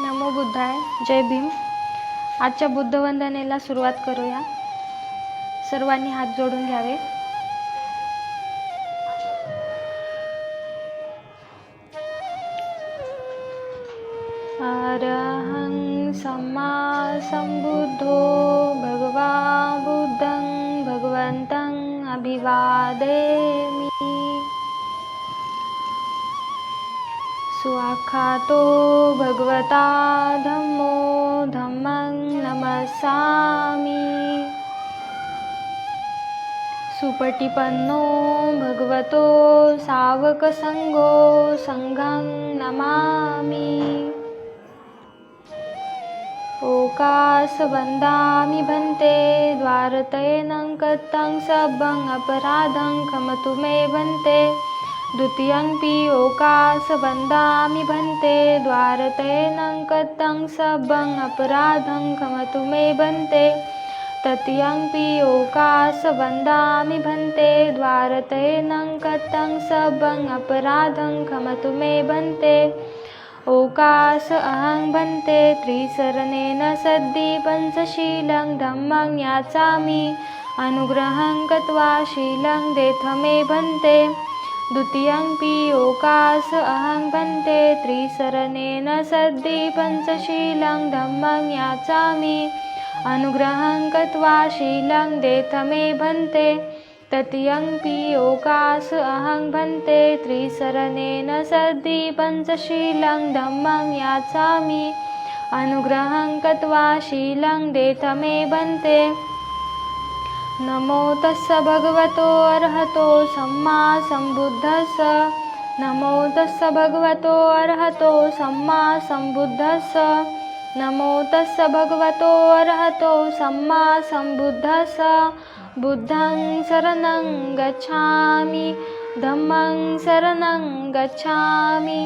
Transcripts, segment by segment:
नमो बुद्धाय. जय भीम. आजच्या बुद्धवंदनेला सुरुवात करूया. सर्वांनी हात जोडून घ्यावे. अरहं सम्मा संबुद्धो भगवा बुद्धं भगवन्तं अभिवादेमि स्वाखातो भगवता धम्मो धम्मं नमसामि सुपटिपन्नो भगवतो सावकसङ्गो सङ्घं नमामि। ओकासवन्दामि भन्ते द्वारतयनं कत्तं सब्बं अपराधं खमतु मे भन्ते। द्वितीयंपि ओकासवन्दामि भन्ते द्वारतयनं कत्तं सब्बं अपराधं खमतु मे भन्ते। तृतीयंपि ओकासवन्दामि भन्ते द्वारतयनं कत्तं सब्बं अपराधं खमतु मे भन्ते। ओकास अहं भन्ते त्रिसरणेन सद्दि पञ्चशीलं धम्मं याचामि। अनुग्रहं गत्वा शीलं देथ मे भन्ते। द्वितीयंपि ओकास अहं भन्ते त्रिसरणेन सद्दि पञ्चशीलं धम्मं याचामि। अनुग्रहं कृत्वा शीलं देथ मे भन्ते। तृतीयंपि ओकास अहं भन्ते त्रिसरणेन सद्दि पञ्चशीलं धम्मं याचामि। अनुग्रहं गत्वा शीलं देथ मे भन्ते। नमो तस्स भगवतो अर्हतो सम्मा संबुद्धस नमो तस्स भगवतो अर्हतो सम्मा सम्बुद्धस्स। नमो तस्स भगवतो अर्हतो सम्मा संबुद्धस बुद्धं शरणं गच्छामि धम्मं शरणं गच्छामि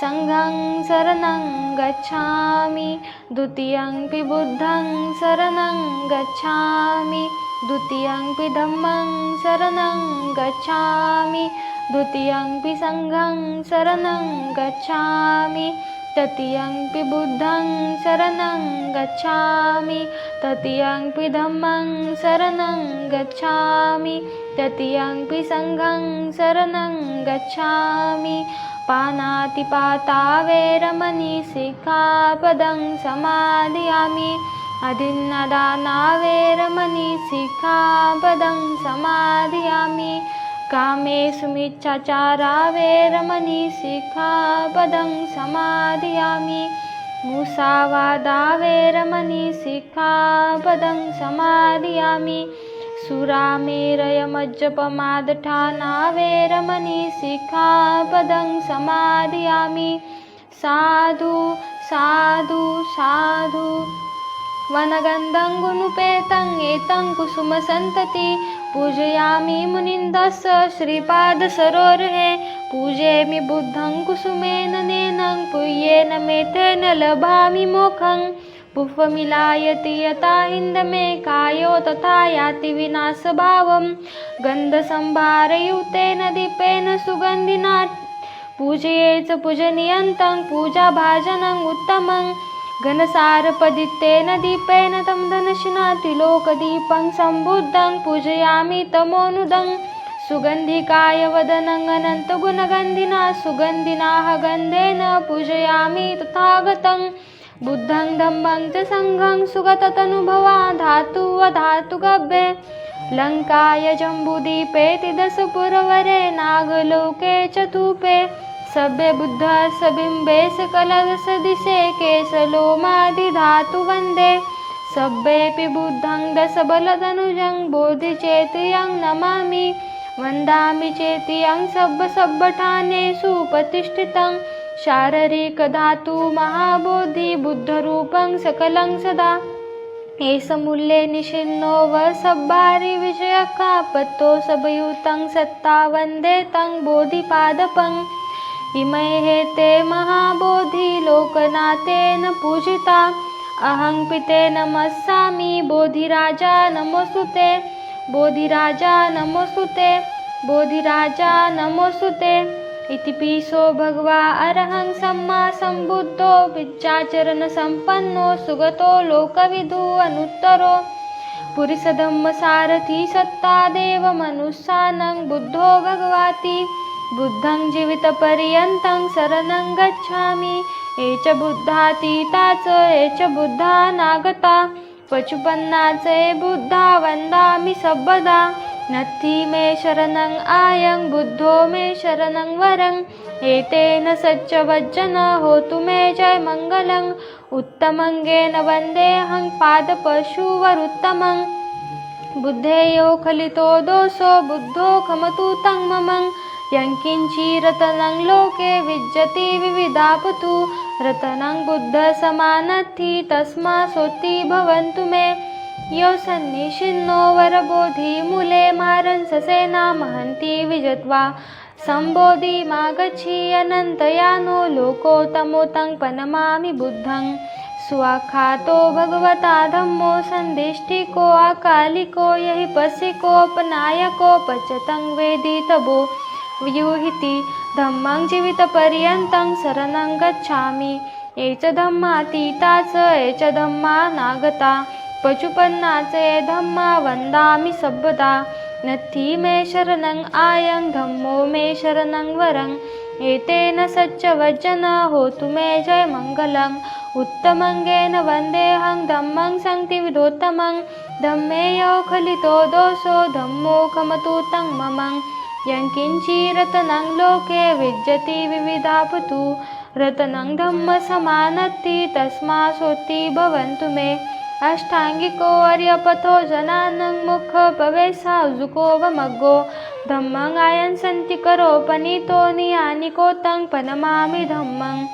सङ्घं शरणं गच्छामि द्वितीयंपि बुद्धं शरणं गच्छामि। द्वितीयंपि धम्मं शरणं गच्छामि। द्वितीयंपि सङ्घं शरणं गच्छामि। तृतीयंपि बुद्धं शरणं गच्छामि। तृतीयंपि धम्मं शरणं गच्छामि। तृतीयंपि सङ्घं शरणं गच्छामि। पानातिपाता वैरमणि शिखापदं समादयामि। अदिन्नदाना वैरमणि शिखापदं समादयामि कामेषु मिच्छाचारा वैरमणि शिखापदं समादयामि मुसावादा वैरमणि शिखापदं समादयामि सुरामेरयमज्जपमादठाना वैरमणि शिखापदं समादयामि साधु साधु साधु वनगन्धं गुणुपेतं एतं कुसुमसन्तति पूजयामि मुनिन्दस्य श्रीपादसरोर्हे पूजयामि बुद्धं कुसुमेन नेनं पुय्येन मेथेन लभामि मोखं पुष्पमिलायति यथा हिन्दमे कायो तथा याति विनाशभावं गन्धसम्भारयुतेन दीपेन सुगन्धिना पूजये च पूजनीयन्तं पूजाभाजनम् उत्तमं घनसारपदित्तेन दीपेन तं धनशिनाति लोकदीपं सम्बुद्धं पूजयामि तमोनुदं सुगन्धिकाय वदनं अनन्तगुणगन्धिना सुगन्धिनाः गन्धेन पूजयामि तथागतं। बुद्धं धम्मं च सङ्घं सुगततनुभवा धातु वधातुगभ्ये लङ्काय जम्बुदीपेति दशपुरवरे नागलोके च धूपे। सभ्य बुद्ध सबिम्बे धातु केशलोमादिधातु वन्दे। सभ्येऽपि बुद्धं बोधि बोधिचेतियं नमामि। वन्दामि चेतियं सब्बसब्बठानेषु प्रतिष्ठितं। शारीरिकधातु महाबोधि बुद्धरूपं सकलं सदा। एष मूल्ये निषिन्नो वसब्बारि विषयकापतो सबयुतं सत्ता वन्दे तं बोधिपादपम् इमये ते महाबोधी लोकनाथेन पूजिता। अहं पिते नमस्सामि बोधिराजा नमोसुते बोधिराजा नमोसुते बोधिराजा नमोसुते इति पीसो भगवा अरहं सम्मा सम्बुद्धो। विद्याचरणसम्पन्नो सुगतो लोकविदु अनुत्तरो। पुरिसधम्मसारथी सत्तादेवमनुष्ठानं बुद्धो भगवाति। बुद्धं जीवितपर्यन्तं शरणं गच्छामि। ये च बुद्धातीताच ये च बुद्धानागता। पचुपन्नाचे बुद्धा वन्दामि सर्वदा नत्थि मे शरणं आयं बुद्धो मे शरणं वरं। एतेन सच्चवज्जन होतु मे जय मङ्गलम् उत्तमङ्गेन वन्देऽहं पादपशुवरुत्तमं। बुद्धेयो खलितो दोषो बुद्धो खमतु तं ममं यङ्किञ्चिरतनं लोके विज्जति विविधापतु। रतनं तस्मा तस्मासोत्ति भवन्तु मे। यो सन्निशिन्नो वरबोधिमूले मारंससेना महन्ति विजत्वा। सम्बोधि अनन्तया नो लोकोत्तमोतं पनमामि बुद्धं। स्वाखातो भगवता धम्मो सन्दिष्टिको अकालिको यहि पसिकोपनायको पचतं वेदितभो व्यूहिती. धम्मं जीवितपर्यन्तं शरणं गच्छामि. एच धम्मातीताच एच च नागता. पशुपन्नाचे धम्मा वन्दामि सर्वदा नथी मे शरणं आयं धम्मो मे शरणं वरं. एतेन सच्चवचन होतु मे जयमङ्गलम् उत्तमङ्गेन वन्देऽहं धम्मं सन्तिविदोत्तमं धम्मे यो खलितो दोषो धम्मो खमतु तं ममं यङ्किञ्चिरतनं लोके विज्जति विविधापतु. रतनं धम्मसमानत्ति तस्मासोत्ति भवन्तु मे. अष्टाङ्गिको अर्यपथो जनानं मुख वमग्गो. धम्मं आयन् सन्ति करोपनीतो नियानिको तं पनमामि धम्मं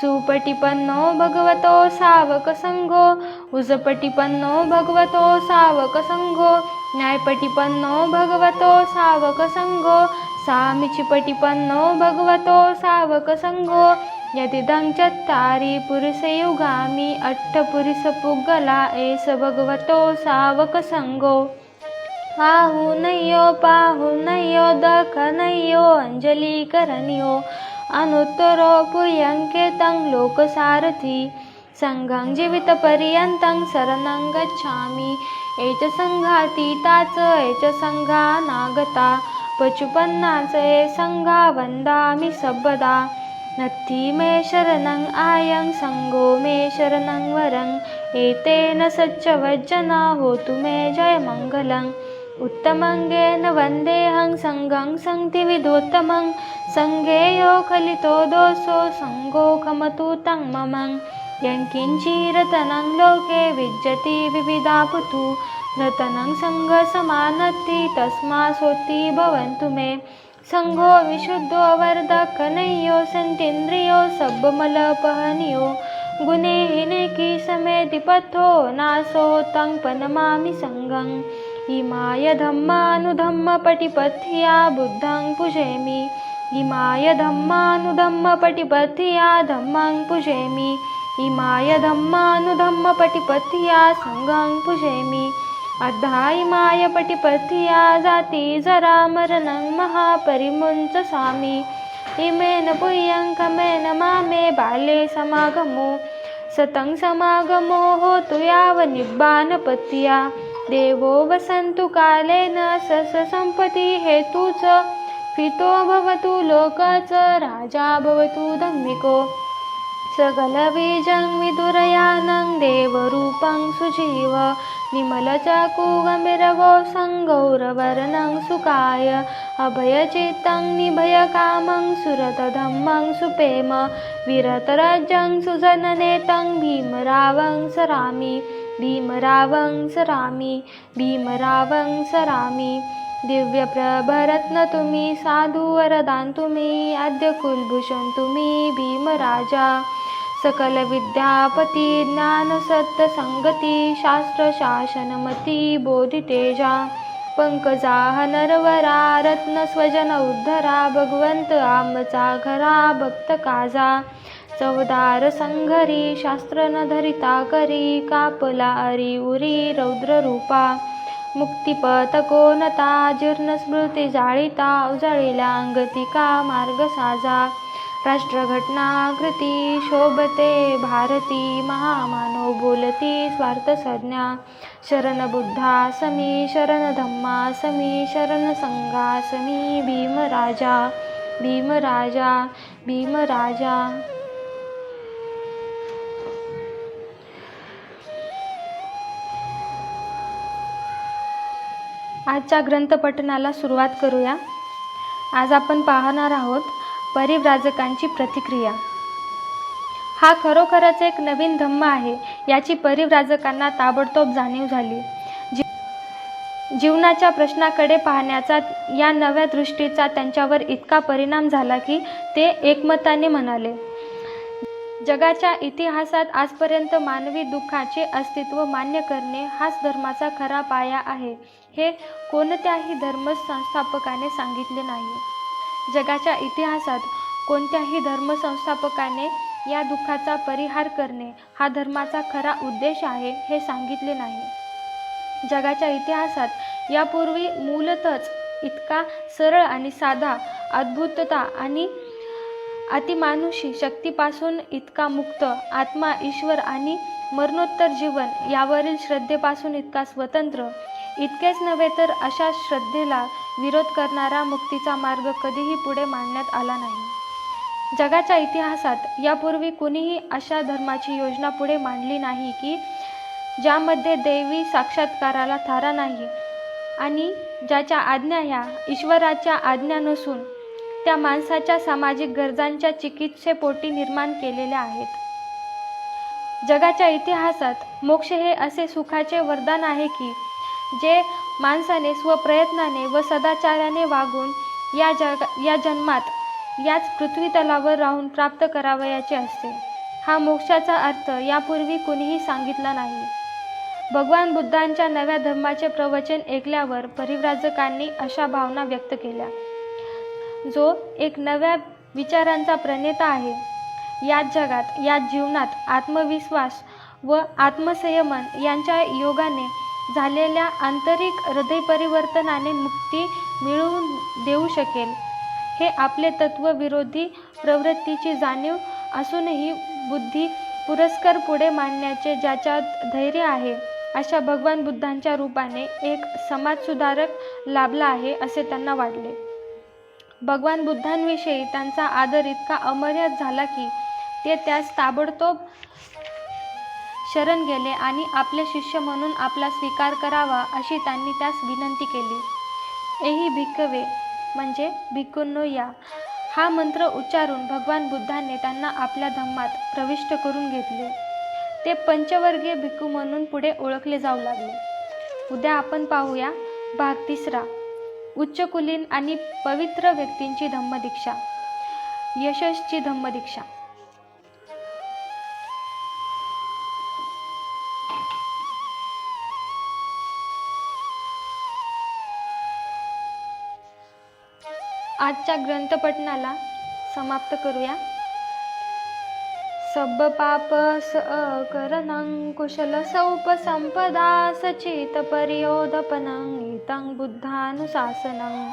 सुपटिपन्नो भगवतो सावकसङ्गो उजपटिपन्नो भगवतो सावकसङ्गो न्यायपटीपन्नो भगवतो सावकसङ्घो सामिचिपटीपन्नो भगवतो सावकसङ्घो यदिदं चत्तारि पुरुषयुगामि अट्टपुरुषपुग्गला एष भगवतो सावकसङ्गो आहुनयो पाहुनयो दखनयो अञ्जलिकरणयो अनुत्तरो पुर्यङ्केतं लोकसारथि। सङ्घं जीवितपर्यन्तं शरणं गच्छामि। एच संघा तीताच च संघा नागता. पचुपन्नाच ए संघा ये सङ्घा वन्दामि सर्वदा मे शरणं आयं संगो मे शरणं वरं. एतेन सच्चवज्जना होतु मे जय मङ्गलम् उत्तमङ्गेन वन्देऽहं सङ्गं सन्तिविदोत्तमं सङ्गेयो खलितो दोषो सङ्गो खमतु तं ममं. यङ्किञ्चिरतनं लोके विज्जति विविधापुतु। रतनं सङ्गसमानत्ति तस्मासोत्ति भवन्तु मे। सङ्घो विशुद्धो वर्धकनयो सन्तीन्द्रियो सब्बमलपहनियो गुणे हिनेकी समेधिपथो नासो तं पनमामि सङ्गम् इमाय धम्मानुधम्मपटिपथ्या बुद्धं पूजयामि। इमाय धम्मानुधम्मपटिपथ्या धम्मं पूजयमि। इमाय धम्मानुधम्मपटिपथ्या सङ्गं पूजयामि। अद्धा इमाय जाति जरा मरणं महापरिमुञ्चसामि इमेन पुय्यङ्कमेन मामे बाले समागमो। सतं समागमो होतु यावनिब्बानपत्या देवो वसन्तु कालेन सस्यसम्पत्ति हेतु च फितो भवतु लोक च राजा भवतु धम्मिको सकलबीजं विदुरयानं देवरूपं सुजीव निमलचाकुगमिरवो सङ्गौरवर्णं सुकाय अभयचित्तं निभयकामं सुरतधम्मं सुपेम विरतरजं सुजननेतं भीमरावं सरामि भीमरावं सरामि भीमरावं सरामि। दिव्यप्रभरत्न तुम्ही साधू वरदान तुम्ही आद्य कुलभूषण तुम्ही भीमराजा। सकल विद्यापती ज्ञान सत्य संगती शास्त्र शासनमती बोधितेजा पंकजा नरवरा रत्न स्वजन उद्धरा भगवंत आमचा घरा भक्त काजा चवदार संघरी शास्त्र न धरिता करी कापला अरी उरी रौद्र रूपा मुक्तिपथ कोणता जीर्ण स्मृती जाळीता उजाळील्या अंगतिका मार्ग साजा राष्ट्रघटना कृती शोभते भारती महामानव बोलती स्वार्थ संज्ञा शरण बुद्धा समी शरण धम्मा समी शरणसंगा समी भीमराजा भीमराजा भीमराजा। आजच्या ग्रंथपठणाला सुरुवात करूया. आज आपण पाहणार आहोत परिव्राजकांची प्रतिक्रिया. हा खरोखरच एक नवीन धम्म आहे याची परिव्राजकांना ताबडतोब जाणीव झाली. जी जीवनाच्या प्रश्नाकडे पाहण्याचा या नव्या दृष्टीचा त्यांच्यावर इतका परिणाम झाला की ते एकमताने म्हणाले जगाच्या इतिहासात आजपर्यंत मानवी दुःखाचे अस्तित्व मान्य करणे हाच धर्माचा खरा पाया आहे हे कोणत्याही धर्मसंस्थापकाने सांगितले नाही. जगाच्या इतिहासात कोणत्याही धर्मसंस्थापकाने या दुःखाचा परिहार करणे हा धर्माचा खरा उद्देश आहे हे सांगितले नाही. जगाच्या इतिहासात यापूर्वी मूलतच इतका सरळ आणि साधा अद्भुतता आणि अतिमानुषी शक्तीपासून इतका मुक्त आत्मा ईश्वर आणि मरणोत्तर जीवन यावरील श्रद्धेपासून इतका स्वतंत्र इतकेच नव्हे तर अशा श्रद्धेला विरोध करणारा मुक्तीचा मार्ग कधीही पुढे मांडण्यात आला नाही. जगाच्या इतिहासात यापूर्वी कुणीही अशा धर्माची योजना पुढे मांडली नाही की ज्यामध्ये दैवी साक्षात्काराला थारा नाही आणि ज्याच्या आज्ञा ह्या ईश्वराच्या आज्ञा नसून त्या माणसाच्या सामाजिक गरजांच्या चिकित्सेपोटी निर्माण केलेल्या आहेत. जगाच्या इतिहासात मोक्ष हे असे सुखाचे वरदान आहे की जे माणसाने स्वप्रयत्नाने व सदाचाराने वागून या जग या जन्मात याच पृथ्वीतलावर राहून प्राप्त करावयाचे असते. हा मोक्षाचा अर्थ यापूर्वी कुणीही सांगितला नाही. भगवान बुद्धांच्या नव्या धर्माचे प्रवचन ऐकल्यावर परिव्राजकांनी अशा भावना व्यक्त केल्या. जो एक नव्या विचारांचा प्रणेता आहे. याच जगात या जीवनात आत्मविश्वास व आत्मसंयमन यांच्या योगाने झालेल्या आंतरिक हृदय परिवर्तनाने मुक्ती मिळवून देऊ शकेल. हे आपले तत्वविरोधी प्रवृत्तीची जाणीव असूनही बुद्धी पुरस्कार पुढे मांडण्याचे ज्याच्यात धैर्य आहे अशा भगवान बुद्धांच्या रूपाने एक समाजसुधारक लाभला आहे असे त्यांना वाटले. भगवान बुद्धांविषयी त्यांचा आदर इतका अमर्याद झाला की ते त्यास ताबडतोब शरण गेले आणि आपले शिष्य म्हणून आपला स्वीकार करावा अशी त्यांनी त्यास विनंती केली. एही भिक्कवे म्हणजे भिक्खूंनो या हा मंत्र उच्चारून भगवान बुद्धांनी त्यांना आपल्या धम्मात प्रविष्ट करून घेतले. ते पंचवर्गीय भिक्खू म्हणून पुढे ओळखले जाऊ लागले. उद्या आपण पाहूया भाग तिसरा उच्चकुलीन आणि पवित्र व्यक्तींची धम्मदीक्षा यशसची धम्मदीक्षा. आजच्या ग्रंथपठणाला समाप्त करूया. सब पाप स करणं कुशल सौपसंपदा सचित परियोधपनं इतं बुद्धानुशासनं.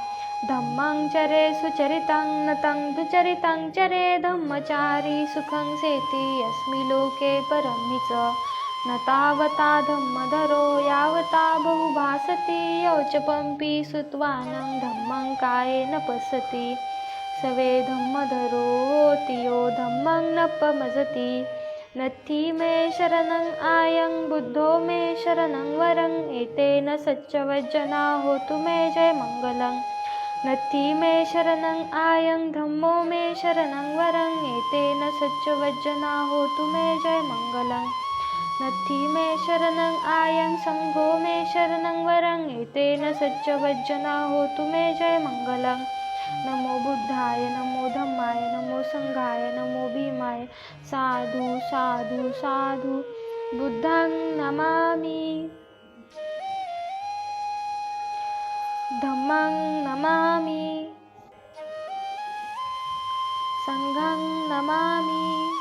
धम्मं चरे सुचरितं नतं दुचरितं चरे धम्मचारी सुखं सेति यस्मि लोके परं च न तावता धम्मधरो यावता बहुभासति यौचपम्पी सुत्वानं धम्मं कायेन पसति। सवे धम्मधरोति यो धम्मं न पमजति। नत्थि मे शरणं आयं बुद्धो मे शरणं वरं एतेन सच्चवज्जना होतु मे जय मङ्गलं नत्थि मे शरणं आयं धम्मो मे शरणं वरं एतेन सच्चवज्जना होतु मे जय नथी मे शरणं आयं सङ्घो मे शरणं वरं एतेन सच्चवज्जना होतु मे जय मङ्गलं नमो बुद्धाय नमो धम्माय नमो संघाय नमो भीमाय। साधू साधू साधू बुद्धं नमामि। धम्मं नमामि। संघं नमामि।